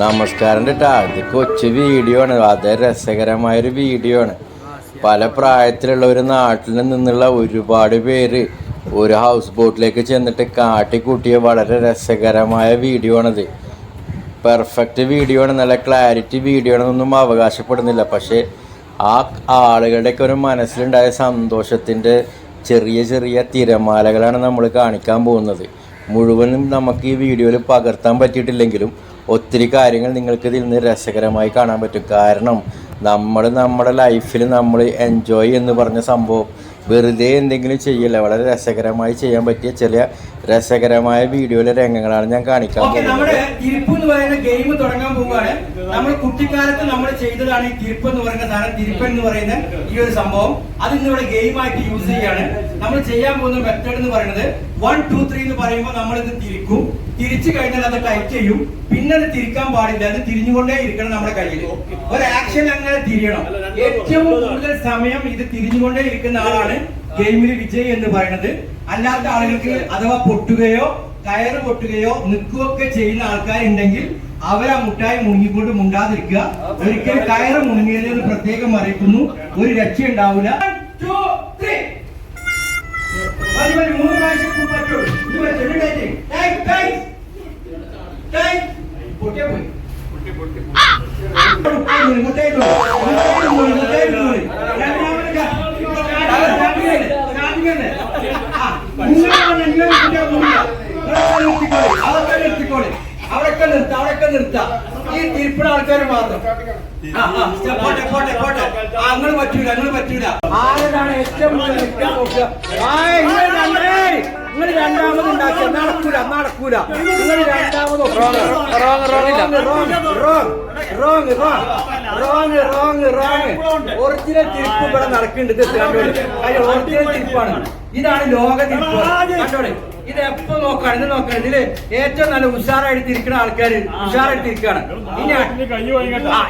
നമസ്കാരം കേട്ടാ ഇത് കൊച്ചു വീഡിയോ ആണ്. വളരെ രസകരമായൊരു വീഡിയോ ആണ്. പല പ്രായത്തിലുള്ള ഒരു നാട്ടിൽ നിന്നുള്ള ഒരുപാട് പേര് ഒരു ഹൗസ് ബോട്ടിലേക്ക് ചെന്നിട്ട് കാട്ടിക്കൂട്ടിയ വളരെ രസകരമായ വീഡിയോ ആണിത്. പെർഫെക്റ്റ് വീഡിയോ ആണ്. നല്ല ക്ലാരിറ്റി വീഡിയോ ആണെന്നൊന്നും അവകാശപ്പെടുന്നില്ല. പക്ഷേ ആ ആളുകളുടെയൊക്കെ ഒരു മനസ്സിലുണ്ടായ സന്തോഷത്തിന്റെ ചെറിയ ചെറിയ തിരമാലകളാണ് നമ്മൾ കാണിക്കാൻ പോകുന്നത്. മുഴുവനും നമുക്ക് ഈ വീഡിയോയിൽ പകർത്താൻ പറ്റിയിട്ടില്ലെങ്കിലും ഒത്തിരി കാര്യങ്ങൾ നിങ്ങൾക്ക് ഇതിൽ നിന്ന് രസകരമായി കാണാൻ പറ്റും. കാരണം നമ്മൾ നമ്മുടെ ലൈഫിൽ നമ്മൾ എൻജോയ് എന്ന് പറഞ്ഞ സംഭവം വെറുതെ എന്തെങ്കിലും ചെയ്യില്ല? വളരെ രസകരമായി ചെയ്യാൻ പറ്റിയ ചില രസകരമായ വീഡിയോയിലെ രംഗങ്ങളാണ് ഞാൻ കാണിക്കാൻ പോകുന്നത്. നമ്മുടെ തിരിപ്പ് എന്ന് പറയുന്ന ഗെയിം തുടങ്ങാൻ പോവുകയാണ്. നമ്മൾ കുട്ടിക്കാലത്ത് നമ്മൾ ചെയ്തതാണ് ഈ തിരിപ്പ് എന്ന് പറയുന്ന സാധനം തിരിപ്പ് എന്ന് പറയുന്ന ഈ ഒരു സംഭവം. അത് ഇന്നിവിടെ ഗെയിം ആയിട്ട് യൂസ് ചെയ്യാണ്. നമ്മൾ ചെയ്യാൻ പോകുന്ന മെത്തേഡ് എന്ന് പറയുന്നത് വൺ ടു ത്രീ എന്ന് പറയുമ്പോൾ നമ്മൾ ഇത് തിരിക്കും. തിരിച്ചു കഴിഞ്ഞാൽ അത് ടൈപ്പ് ചെയ്യും. പിന്നെ അത് തിരിക്കാൻ പാടില്ല. അത് തിരിഞ്ഞുകൊണ്ടേ ഇരിക്കണം നമ്മുടെ കയ്യിൽ. ഒരു ആക്ഷൻ അങ്ങനെ തിരിയണം. ഏറ്റവും കൂടുതൽ സമയം ഇത് തിരിഞ്ഞുകൊണ്ടേ ഇരിക്കുന്ന ആളാണ് ഗെയിമിൽ വിജയ് എന്ന് പറയുന്നത്. അല്ലാത്ത ആളുകൾക്ക് അഥവാ പൊട്ടുകയോ കയറ് പൊട്ടുകയോ നിൽക്കുകയൊക്കെ ചെയ്യുന്ന ആൾക്കാരുണ്ടെങ്കിൽ അവരാ മുട്ടായി മുങ്ങിക്കൊണ്ട് മുണ്ടാതിരിക്കുക. ഒരിക്കലും കയറ് മുങ്ങിയതെന്ന് പ്രത്യേകം അറിയിക്കുന്നു. ഒരു രക്ഷ ഉണ്ടാവില്ല ടു two, മതി, മൂന്ന് പ്രാവശ്യം പറ്റുള്ളൂ ടൈറ്റ്. ടൈറ്റ്. പൊട്ടിയാ പോയി. അവിടെയൊക്കെ നിർത്താം അവിടെയൊക്കെ നിർത്താം ഈ തിരിപ്പിട ആൾക്കാർ മാത്രം. പോട്ടെ പോട്ടെ പോട്ടെ. ആ നിങ്ങൾ പറ്റൂല നിങ്ങൾ പറ്റൂല. ആരാണ് ഏറ്റവും കൂടുതൽ നിൽക്കാൻ നോക്കുക ആ നിങ്ങൾ രണ്ടേ നിങ്ങൾ രണ്ടാമത് ഉണ്ടാക്കിയ നടക്കൂല നടക്കൂല? നിങ്ങൾ രണ്ടാമത് wrong wrong wrong wrong original തിരിപ്പ് ഇവിടെ നടക്കുന്നുണ്ട്. ഒറിജിനൽ തിരിപ്പാണ്. ഇതാണ് ലോക തിരിപ്പ്. കണ്ടോളി ഇത് എപ്പോ നോക്കാണ്? ഇത് നോക്കണം. ഇതിൽ ഏറ്റവും നല്ല ഉഷാറായിട്ടിരിക്കുന്ന ആൾക്കാർ ഉഷാറായിട്ടിരിക്കാണ് ഇനി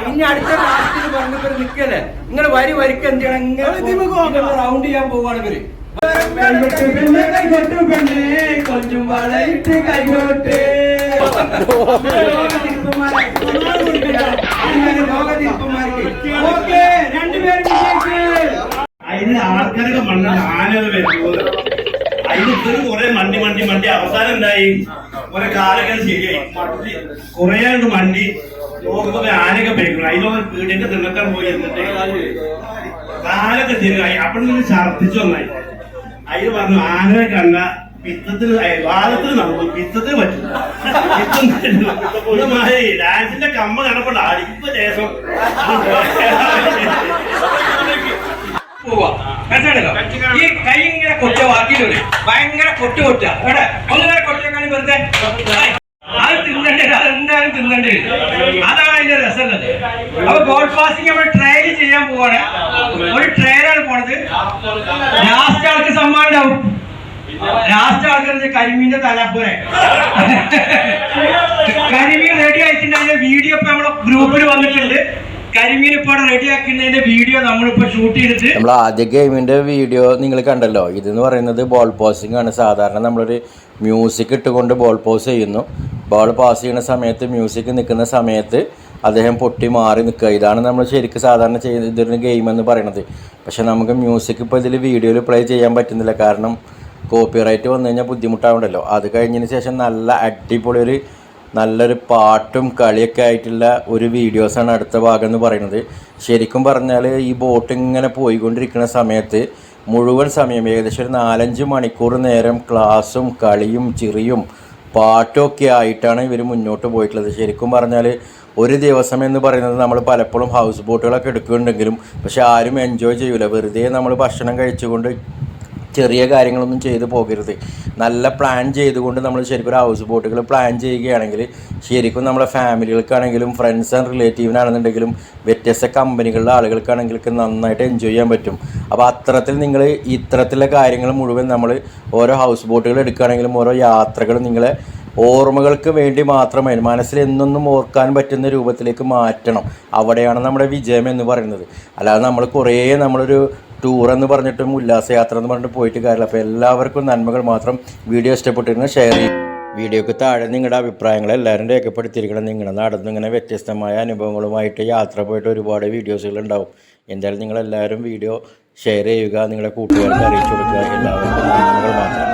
ഇനി അടുത്ത ലാസ്റ്റിൽ പറഞ്ഞപ്പോ നിക്കല്ലേ? നിങ്ങൾ വരി വരിക്ക് എന്ത് ചെയ്യണം? റൗണ്ട് ചെയ്യാൻ പോവാണ് ഇവർ. കൊഞ്ചും വളയിട്ട് കൈകൊട്ട്. അതിന് ആൾക്കാരൊക്കെ മണ്ണ് ആനത് വരുന്നത് മണ്ടി മണ്ടി മണ്ടി അവസാനം എന്തായി? ഒരു കാലൊക്കെ ശരിയായി. കുറെ അങ്ങട് മണ്ടി. നോക്കുമ്പോ ആനൊക്കെ പേക്കണം അതിലൊക്കെ വീടിന്റെ തിന്നക്കാൻ പോയി എന്നിട്ട് കാലൊക്കെ ശരിയായി. നിന്ന് ഛർദ്ദിച്ചു വന്നായി. അതിന് പറഞ്ഞു ആനയെ കണ്ട പിത്തത്തിന് വാദത്തിന് നടന്നു. പിത്തത്തിന് പറ്റില്ല ഡാൻസിന്റെ കമ്മ കണ്ടപ്പോൾ ആടി ഇപ്പൊ ദേശം പോവാ മനസ്സിലായല്ലോ ഈ കൈ ഇങ്ങനെ കൊച്ച വാക്കിയില്ലേ ഭയങ്കര കൊട്ടി കൊട്ട എവിടെ? ഒന്നുകൂടെ കൊട്ടേക്കാണ് വെറുതെ? അത് തിന്നണ്ടേ അതെന്തായാലും തിന്നണ്ടേ. അതാണ് അതിന്റെ രസം ഉള്ളത് അപ്പൊ ഗോൾ പാസിംഗ് നമ്മൾ ട്രെയിൽ ചെയ്യാൻ പോവാണ്. ഒരു ട്രെയിനാണ് പോണത് ലാസ്റ്റ് ആൾക്ക് സമ്മാനം ഉണ്ടാവും. ലാസ്റ്റ് ആൾക്ക് കരിമീന്റെ തലപ്പൂരെ കരിമീൻ റെഡി ആയിട്ടുണ്ടെങ്കിൽ വീഡിയോ ഇപ്പൊ നമ്മളെ ഗ്രൂപ്പിൽ വന്നിട്ടുണ്ട്. വീഡിയോ ഷൂട്ട് നമ്മൾ ആദ്യ ഗെയിമിന്റെ വീഡിയോ നിങ്ങൾ കണ്ടല്ലോ. ഇതെന്ന് പറയുന്നത് ബോൾ പോസിംഗ് ആണ്. സാധാരണ നമ്മളൊരു മ്യൂസിക് ഇട്ടുകൊണ്ട് ബോൾ പോസ് ചെയ്യുന്നു. ബോൾ പാസ് ചെയ്യുന്ന സമയത്ത് മ്യൂസിക് നിൽക്കുന്ന സമയത്ത് അദ്ദേഹം പൊട്ടി മാറി നിൽക്കുക. ഇതാണ് നമ്മൾ ശരിക്കും സാധാരണ ചെയ്യുന്ന ഇതൊരു ഗെയിം എന്ന് പറയുന്നത് പക്ഷേ നമുക്ക് മ്യൂസിക് ഇപ്പോൾ ഇതിൽ വീഡിയോയിൽ പ്ലേ ചെയ്യാൻ പറ്റുന്നില്ല. കാരണം കോപ്പിറൈറ്റ് വന്നു കഴിഞ്ഞാൽ ബുദ്ധിമുട്ടാവുണ്ടല്ലോ. അത് കഴിഞ്ഞതിന് ശേഷം നല്ല അടിപൊളി ഒരു നല്ലൊരു പാട്ടും കളിയൊക്കെ ആയിട്ടുള്ള ഒരു വീഡിയോസാണ് അടുത്ത ഭാഗം എന്ന് പറയുന്നത്. ശരിക്കും പറഞ്ഞാൽ ഈ ബോട്ട് ഇങ്ങനെ പോയിക്കൊണ്ടിരിക്കുന്ന സമയത്ത് മുഴുവൻ സമയം ഏകദേശം ഒരു നാലഞ്ച് മണിക്കൂർ നേരം ക്ലാസ്സും കളിയും ചിറിയും പാട്ടൊക്കെ ആയിട്ടാണ് ഇവർ മുന്നോട്ട് പോയിട്ടുള്ളത്. ശരിക്കും പറഞ്ഞാൽ ഒരു ദിവസം എന്ന് പറയുന്നത് നമ്മൾ പലപ്പോഴും ഹൗസ് ബോട്ടുകളൊക്കെ എടുക്കുന്നുണ്ടെങ്കിലും പക്ഷെ ആരും എൻജോയ് ചെയ്യൂല. വെറുതെ നമ്മൾ ഭക്ഷണം കഴിച്ചുകൊണ്ട് ചെറിയ കാര്യങ്ങളൊന്നും ചെയ്തു പോകരുത്. നല്ല പ്ലാൻ ചെയ്തുകൊണ്ട് നമ്മൾ ശരിക്കും ഒരു ഹൗസ് ബോട്ടുകൾ പ്ലാൻ ചെയ്യുകയാണെങ്കിൽ ശരിക്കും നമ്മുടെ ഫാമിലികൾക്കാണെങ്കിലും ഫ്രണ്ട്സ് ആൻഡ് റിലേറ്റീവിനാണെന്നുണ്ടെങ്കിലും വ്യത്യസ്ത കമ്പനികളിലെ ആളുകൾക്കാണെങ്കിലും നന്നായിട്ട് എൻജോയ് ചെയ്യാൻ പറ്റും. അപ്പോൾ അത്തരത്തിൽ നിങ്ങൾ ഇത്തരത്തിലെ കാര്യങ്ങൾ മുഴുവൻ നമ്മൾ ഓരോ ഹൗസ് ബോട്ടുകൾ എടുക്കുകയാണെങ്കിലും ഓരോ യാത്രകളും നിങ്ങളെ ഓർമ്മകൾക്ക് വേണ്ടി മാത്രമേ മനസ്സിൽ എന്നൊന്നും ഓർക്കാൻ പറ്റുന്ന രൂപത്തിലേക്ക് മാറ്റണം. അവിടെയാണ് നമ്മുടെ വിജയം എന്ന് പറയുന്നത്. അല്ലാതെ നമ്മൾ കുറേ നമ്മളൊരു ടൂർ എന്ന് പറഞ്ഞിട്ടും ഉല്ലാസയാത്ര എന്ന് പറഞ്ഞിട്ട് പോയിട്ട് കാര്യമില്ല. അപ്പോൾ എല്ലാവർക്കും നന്മകൾ മാത്രം വീഡിയോ ഇഷ്ടപ്പെട്ടിരുന്ന ഷെയർ ചെയ്യും. വീഡിയോക്ക് താഴെ നിങ്ങളുടെ അഭിപ്രായങ്ങൾ എല്ലാവരും രേഖപ്പെടുത്തിയിരിക്കണം. നിങ്ങളുടെ നടന്നു ഇങ്ങനെ വ്യത്യസ്തമായ അനുഭവങ്ങളുമായിട്ട് യാത്ര പോയിട്ട് ഒരുപാട് വീഡിയോസുകൾ ഉണ്ടാവും. എന്തായാലും നിങ്ങളെല്ലാവരും വീഡിയോ ഷെയർ ചെയ്യുക. നിങ്ങളുടെ കൂട്ടുകാർക്ക് അറിയിച്ചു കൊടുക്കുക. എല്ലാവരും